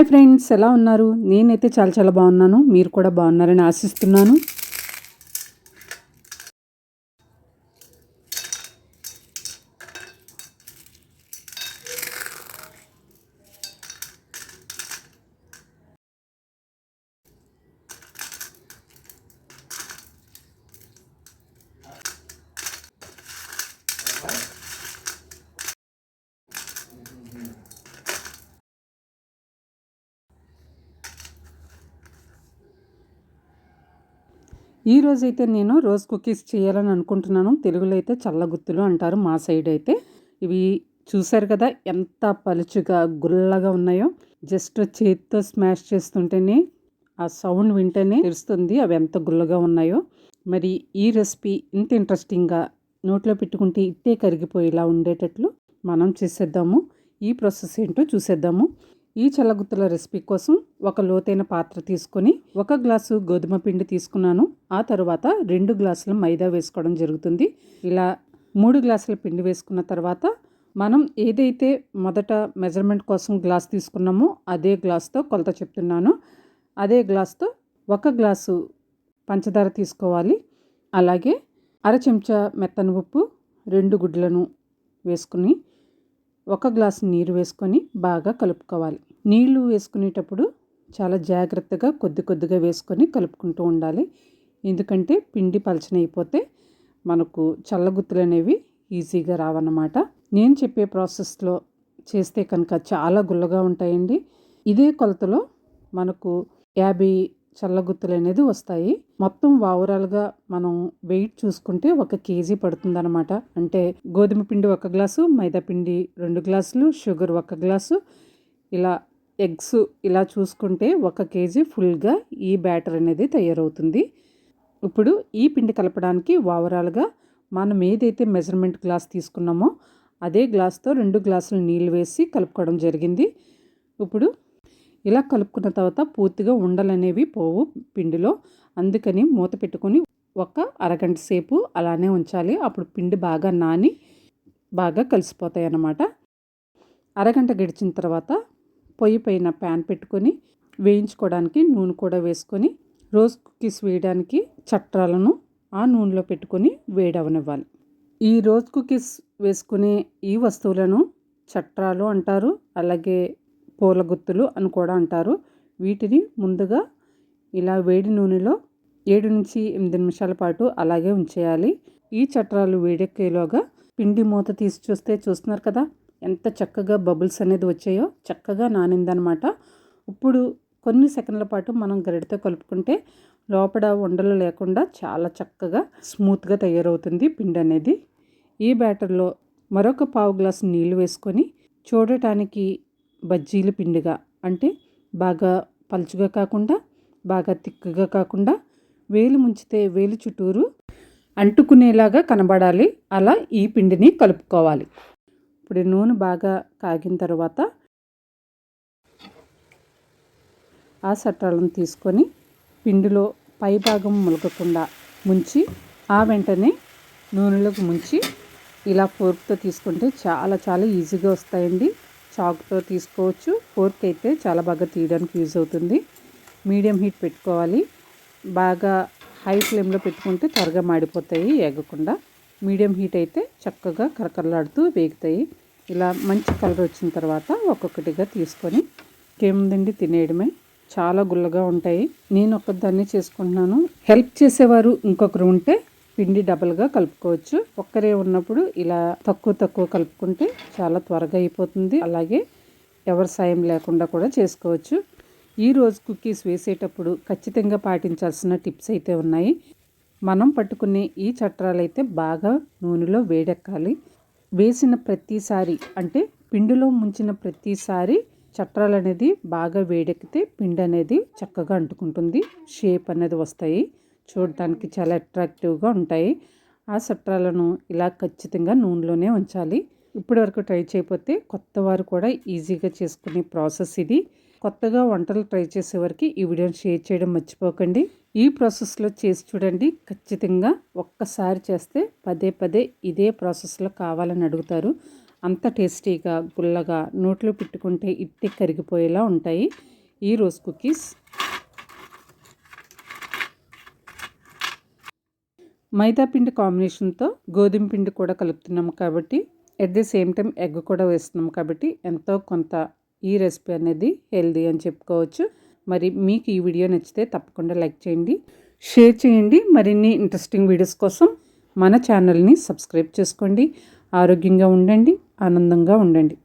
Hi friends ఎలా ఉన్నారు? నేనైతే చాలా చాలా బాగున్నాను. మీరు కూడా బాగున్నారని ఆశిస్తున్నాను. ఈ రోజైతే నేను రోజ్ కుకీస్ చేయాలని అనుకుంటున్నాను. తెలుగులో అయితే చల్లగుత్తులు అంటారు మా సైడ్ అయితే. ఇవి చూశారు కదా ఎంత పలుచుగా గుల్లగా ఉన్నాయో. జస్ట్ చేతితో స్మాష్ చేస్తుంటేనే ఆ సౌండ్ వింటేనే తెలుస్తుంది అవి ఎంత గుల్లగా ఉన్నాయో. మరి ఈ రెసిపీ ఇంత ఇంట్రెస్టింగ్గా నోట్లో పెట్టుకుంటే ఇట్టే కరిగిపోయేలా ఉండేటట్లు మనం చేసేద్దాము. ఈ ప్రాసెస్ ఏంటో చూసేద్దాము. ఈ చల్లగుత్తుల రెసిపీ కోసం ఒక లోతైన పాత్ర తీసుకొని ఒక గ్లాసు గోధుమ పిండి తీసుకున్నాను. ఆ తర్వాత రెండు గ్లాసుల మైదా వేసుకోవడం జరుగుతుంది. ఇలా మూడు గ్లాసుల పిండి వేసుకున్న తర్వాత మనం ఏదైతే మొదట మెజర్మెంట్ కోసం గ్లాస్ తీసుకున్నామో అదే గ్లాస్తో కొలత చెప్తున్నాను. అదే గ్లాస్తో ఒక గ్లాసు పంచదార తీసుకోవాలి. అలాగే అర చెంచా మెత్తని ఉప్పు రెండు గుడ్లను వేసుకుని ఒక గ్లాసు నీరు వేసుకొని బాగా కలుపుకోవాలి. నీళ్ళు వేసుకునేటప్పుడు చాలా జాగ్రత్తగా కొద్ది కొద్దిగా వేసుకొని కలుపుకుంటూ ఉండాలి. ఎందుకంటే పిండి పలచనైపోతే మనకు చల్లగుత్తులు అనేవి ఈజీగా రావన్నమాట. నేను చెప్పే ప్రాసెస్లో చేస్తే కనుక చాలా గుల్లగా ఉంటాయండి. ఇదే కొలతలో మనకు యాభై చల్లగుత్తులు అనేది వస్తాయి. మొత్తం ఓవరాల్గా మనం వెయిట్ చూసుకుంటే ఒక కేజీ పడుతుందన్నమాట. అంటే గోధుమ పిండి ఒక గ్లాసు మైదా పిండి రెండు గ్లాసులు షుగర్ ఒక గ్లాసు ఇలా ఎగ్స్ ఇలా చూసుకుంటే ఒక కేజీ ఫుల్గా ఈ బ్యాటర్ అనేది తయారవుతుంది. ఇప్పుడు ఈ పిండి కలపడానికి ఓవరాల్గా మనం ఏదైతే మెజర్మెంట్ గ్లాస్ తీసుకున్నామో అదే గ్లాస్తో రెండు గ్లాసులు నీళ్ళు వేసి కలుపుకోవడం జరిగింది. ఇప్పుడు ఇలా కలుపుకున్న తర్వాత పూర్తిగా ఉండలు అనేవి పోవు పిండిలో. అందుకని మూత పెట్టుకొని ఒక అరగంట సేపు అలానే ఉంచాలి. అప్పుడు పిండి బాగా నాని బాగా కలిసిపోతాయి అన్నమాట అరగంట గడిచిన తర్వాత పొయ్యి పైన ప్యాన్ పెట్టుకొని వేయించుకోవడానికి నూనె కూడా వేసుకొని రోజ్ కుక్కీస్ వేయడానికి చట్రాలను ఆ నూనెలో పెట్టుకొని వేడవనివ్వాలి. ఈ రోజ్ కుకీస్ వేసుకునే ఈ వస్తువులను చట్రాలు అంటారు అలాగే పూల గుత్తులు అని కూడా అంటారు. వీటిని ముందుగా ఇలా వేడి నూనెలో ఏడు నుంచి ఎనిమిది నిమిషాల పాటు అలాగే ఉంచేయాలి. ఈ చట్రాలు వేడెక్కేలోగా పిండి మూత తీసి చూస్తే చూస్తున్నారు కదా ఎంత చక్కగా బబుల్స్ అనేది వచ్చాయో చక్కగా నానిందనమాట. ఇప్పుడు కొన్ని సెకండ్ల పాటు మనం గరిటతో కలుపుకుంటే లోపల ఉండలు లేకుండా చాలా చక్కగా స్మూత్గా తయారవుతుంది పిండి అనేది. ఈ బ్యాటర్లో మరొక పావు గ్లాసు నీళ్ళు వేసుకొని చూడటానికి బజ్జీల పిండిగా అంటే బాగా పలుచుగా కాకుండా బాగా తిక్కుగా కాకుండా వేలు ముంచితే వేలు చుట్టూరు అంటుకునేలాగా కనబడాలి. అలా ఈ పిండిని కలుపుకోవాలి. ఇప్పుడు నూనె బాగా కాగిన తర్వాత ఆ సట్రాలను తీసుకొని పిండిలో పై భాగం ములగకుండా ముంచి ఆ వెంటనే నూనెలోకి ముంచి ఇలా ఫోర్క్తో తీసుకుంటే చాలా చాలా ఈజీగా వస్తాయండి. చాక్తో తీసుకోవచ్చు. ఫోర్క్ అయితే చాలా బాగా తీయడానికి యూజ్ అవుతుంది. మీడియం హీట్ పెట్టుకోవాలి. బాగా హై ఫ్లేమ్లో పెట్టుకుంటే త్వరగా మాడిపోతాయి ఎగకుండా మీడియం హీట్ అయితే చక్కగా కరకరలాడుతూ వేగుతాయి. ఇలా మంచి కలర్ వచ్చిన తర్వాత ఒక్కొక్కటిగా తీసుకొని ఇంకేముందండి తినేయడమే. చాలా గుల్లగా ఉంటాయి. నేను ఒక్కదాన్ని చేసుకుంటున్నాను. హెల్ప్ చేసేవారు ఇంకొకరు ఉంటే పిండి డబల్గా కలుపుకోవచ్చు. ఒక్కరే ఉన్నప్పుడు ఇలా తక్కువ తక్కువ కలుపుకుంటే చాలా త్వరగా అయిపోతుంది. అలాగే ఎవరి సాయం లేకుండా కూడా చేసుకోవచ్చు. ఈ రోజు కుకీస్ వేసేటప్పుడు ఖచ్చితంగా పాటించాల్సిన టిప్స్ అయితే ఉన్నాయి. మనం పట్టుకునే ఈ చట్రాలు అయితే బాగా నూనెలో వేడెక్కాలి. వేసిన ప్రతిసారి అంటే పిండిలో ముంచిన ప్రతిసారి చట్రాలు అనేది బాగా వేడెక్కితే పిండి అనేది చక్కగా అంటుకుంటుంది. షేప్ అనేది వస్తాయి. చూడటానికి చాలా అట్రాక్టివ్గా ఉంటాయి. ఆ చట్రాలను ఇలా ఖచ్చితంగా నూనెలోనే ఉంచాలి. ఇప్పటివరకు ట్రై చేయకపోతే కొత్త వారు కూడా ఈజీగా చేసుకునే ప్రాసెస్ ఇది. కొత్తగా వంటలు ట్రై చేసేవారికి ఈ వీడియోని షేర్ చేయడం మర్చిపోకండి. ఈ ప్రాసెస్లో చేసి చూడండి. ఖచ్చితంగా ఒక్కసారి చేస్తే పదే పదే ఇదే ప్రాసెస్లో కావాలని అడుగుతారు. అంత టేస్టీగా గుల్లగా నోట్లో పెట్టుకుంటే ఇట్టి కరిగిపోయేలా ఉంటాయి. ఈ రోజ్ కుకీస్ మైదా పిండి కాంబినేషన్తో గోధుమ పిండి కూడా కలుపుతున్నాం కాబట్టి at the same time egg కూడా వేస్తున్నాం కాబట్టి ఎంతో కొంత ఈ రెసిపీ అనేది హెల్దీ అని చెప్పుకోవచ్చు. మరి మీకు ఈ వీడియో నచ్చితే తప్పకుండా లైక్ చేయండి షేర్ చేయండి. మరిన్ని ఇంట్రెస్టింగ్ వీడియోస్ కోసం మన ఛానల్ని సబ్స్క్రైబ్ చేసుకోండి. ఆరోగ్యంగా ఉండండి ఆనందంగా ఉండండి.